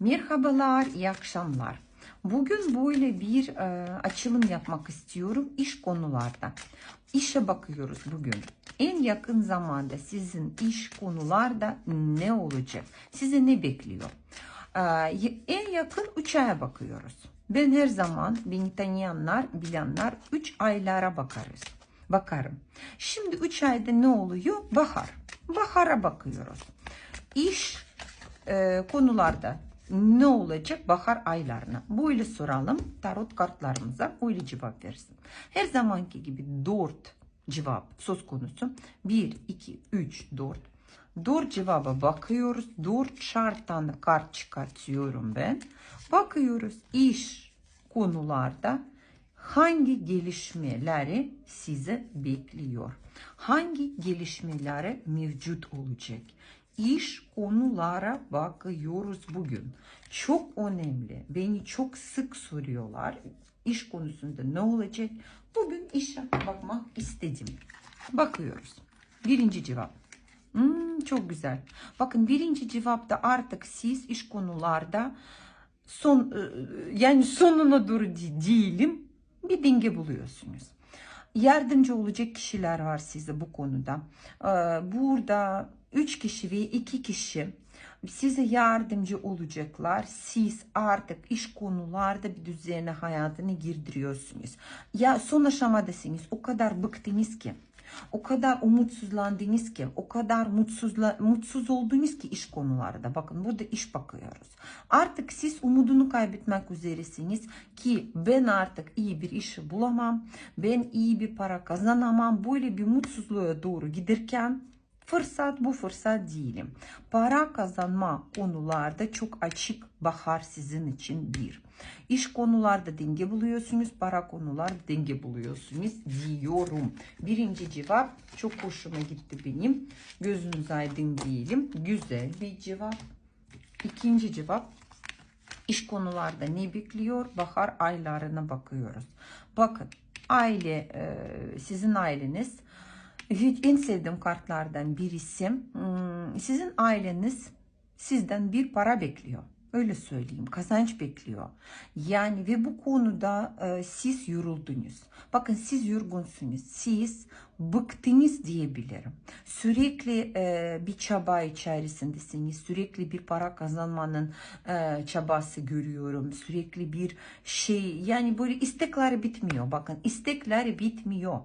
Merhabalar, iyi akşamlar. Bugün böyle bir e, açılım yapmak istiyorum iş konularda. İşe bakıyoruz bugün. En yakın zamanda sizin iş konularda ne olacak? Size ne bekliyor? E, en yakın 3 aya bakıyoruz. Ben her zaman beni tanıyanlar, bilenler 3 aylara bakarız. Bakarım. Şimdi 3 ayda ne oluyor? Bahar. Bahara bakıyoruz. İş e, konularda ne olacak bahar aylarına? Böyle soralım tarot kartlarımıza öyle cevap versin. Her zamanki gibi 4 cevap söz konusu. 1, 2, 3, 4. 4 cevaba bakıyoruz. 4 şarttan kart çıkartıyorum ben. Bakıyoruz iş konularda hangi gelişmeleri size bekliyor? Hangi gelişmeleri mevcut olacak? İş konulara bakıyoruz bugün. Çok önemli. Beni çok sık soruyorlar. İş konusunda ne olacak? Bugün işe bakmak istedim. Bakıyoruz. Birinci cevap. Hmm, çok güzel. Bakın birinci cevapta artık siz iş konularda son yani sonuna doğru değilim bir denge buluyorsunuz. Yardımcı olacak kişiler var size bu konuda. Burada 3 kişi ve 2 kişi size yardımcı olacaklar. Siz artık iş konularda bir düzene hayatını girdiriyorsunuz. Ya son aşamadasınız. O kadar bıktınız ki. O kadar umutsuzlandınız ki, o kadar mutsuzla, mutsuz oldunuz ki iş konularda. Bakın burada iş bakıyoruz. Artık siz umudunu kaybetmek üzeresiniz ki ben artık iyi bir işi bulamam, ben iyi bir para kazanamam. Böyle bir mutsuzluğa doğru giderken Fırsat bu fırsat değilim. Para kazanma konularda çok açık bahar sizin için bir. İş konularda denge buluyorsunuz, para konularda denge buluyorsunuz diyorum. Birinci cevap çok hoşuma gitti benim. Gözünüz aydın diyelim. Güzel bir cevap. İkinci cevap iş konularda ne bekliyor? Bahar aylarına bakıyoruz. Bakın aile sizin aileniz en sevdiğim kartlardan birisi hmm, sizin aileniz sizden bir para bekliyor. Öyle söyleyeyim. Kazanç bekliyor. Yani ve bu konuda e, siz yoruldunuz. Bakın siz yorgunsunuz. Siz bıktınız diyebilirim. Sürekli e, bir çaba içerisindesiniz. Sürekli bir para kazanmanın e, çabası görüyorum. Sürekli bir şey yani böyle istekler bitmiyor. Bakın istekler bitmiyor.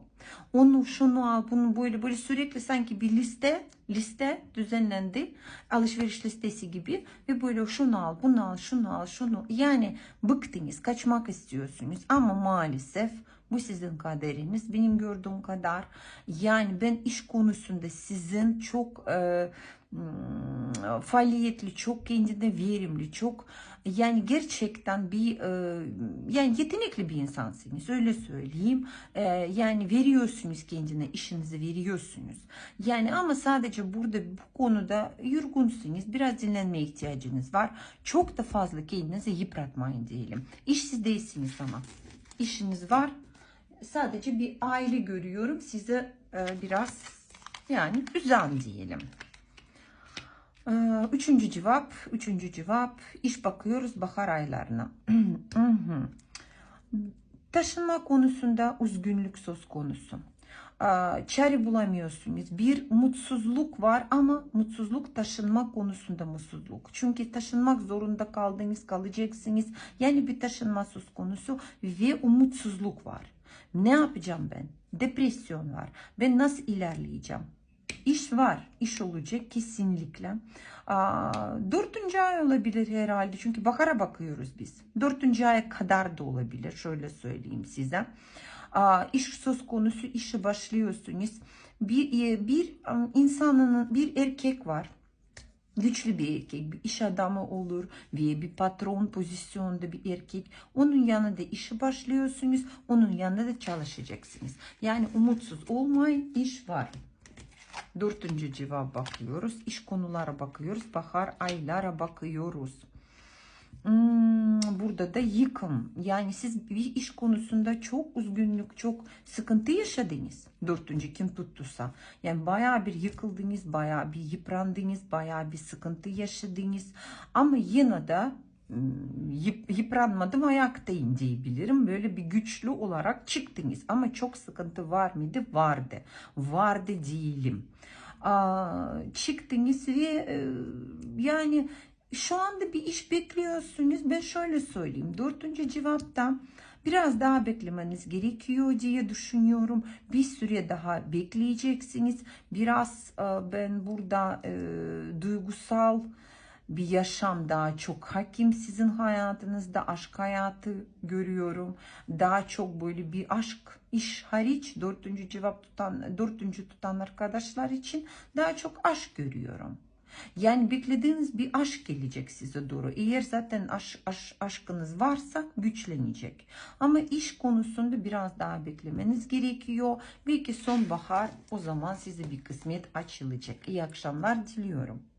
Onu şunu al bunu böyle böyle sürekli sanki bir liste liste düzenlendi. Alışveriş listesi gibi. Ve böyle şunu al bunu al şunu al şunu. Yani bıktınız kaçmak istiyorsunuz. Ama maalesef bu sizin kaderiniz. Benim gördüğüm kadar yani ben iş konusunda sizin çok e, hmm, faaliyetli, çok kendine verimli, çok yani gerçekten bir e, yani yetenekli bir insansınız öyle söyleyeyim. E, yani veriyorsunuz kendine işinizi veriyorsunuz. Yani ama sadece burada bu konuda yorgunsunuz. Biraz dinlenmeye ihtiyacınız var. Çok da fazla kendinizi yıpratmayın diyelim. İşsiz değilsiniz ama. işiniz var sadece bir aile görüyorum. Size e, biraz yani üzen diyelim. E, üçüncü cevap, üçüncü cevap. iş bakıyoruz bahar aylarına. Taşınma konusunda üzgünlük söz konusu. E, çare bulamıyorsunuz. Bir mutsuzluk var ama mutsuzluk taşınma konusunda mutsuzluk. Çünkü taşınmak zorunda kaldınız, kalacaksınız. Yani bir taşınma söz konusu ve umutsuzluk var. Ne yapacağım ben? Depresyon var. Ben nasıl ilerleyeceğim? İş var. İş olacak kesinlikle. Aa, dördüncü ay olabilir herhalde. Çünkü bakara bakıyoruz biz. Dördüncü aya kadar da olabilir. Şöyle söyleyeyim size. Aa, iş söz konusu işe başlıyorsunuz. Bir, bir insanın bir erkek var güçlü bir erkek, bir iş adamı olur veya bir patron pozisyonda bir erkek. Onun yanında işe başlıyorsunuz, onun yanında da çalışacaksınız. Yani umutsuz olmayın, iş var. Dördüncü cevap bakıyoruz. İş konulara bakıyoruz. Bahar aylara bakıyoruz. Hmm, burada da yıkım. Yani siz bir iş konusunda çok üzgünlük, çok sıkıntı yaşadınız. Dördüncü kim tuttuysa. Yani bayağı bir yıkıldınız, bayağı bir yıprandınız, bayağı bir sıkıntı yaşadınız. Ama yine de hmm, yıp, yıpranmadım ayaktayım diyebilirim. Böyle bir güçlü olarak çıktınız. Ama çok sıkıntı var mıydı? Vardı. Vardı değilim. Çıktınız ve e, yani şu anda bir iş bekliyorsunuz. Ben şöyle söyleyeyim. Dördüncü cevapta biraz daha beklemeniz gerekiyor diye düşünüyorum. Bir süre daha bekleyeceksiniz. Biraz e, ben burada e, duygusal bir yaşam daha çok hakim sizin hayatınızda aşk hayatı görüyorum. Daha çok böyle bir aşk iş hariç dördüncü cevap tutan dördüncü tutan arkadaşlar için daha çok aşk görüyorum. Yani beklediğiniz bir aşk gelecek size doğru. Eğer zaten aş, aş, aşkınız varsa güçlenecek. Ama iş konusunda biraz daha beklemeniz gerekiyor. Belki sonbahar o zaman size bir kısmet açılacak. İyi akşamlar diliyorum.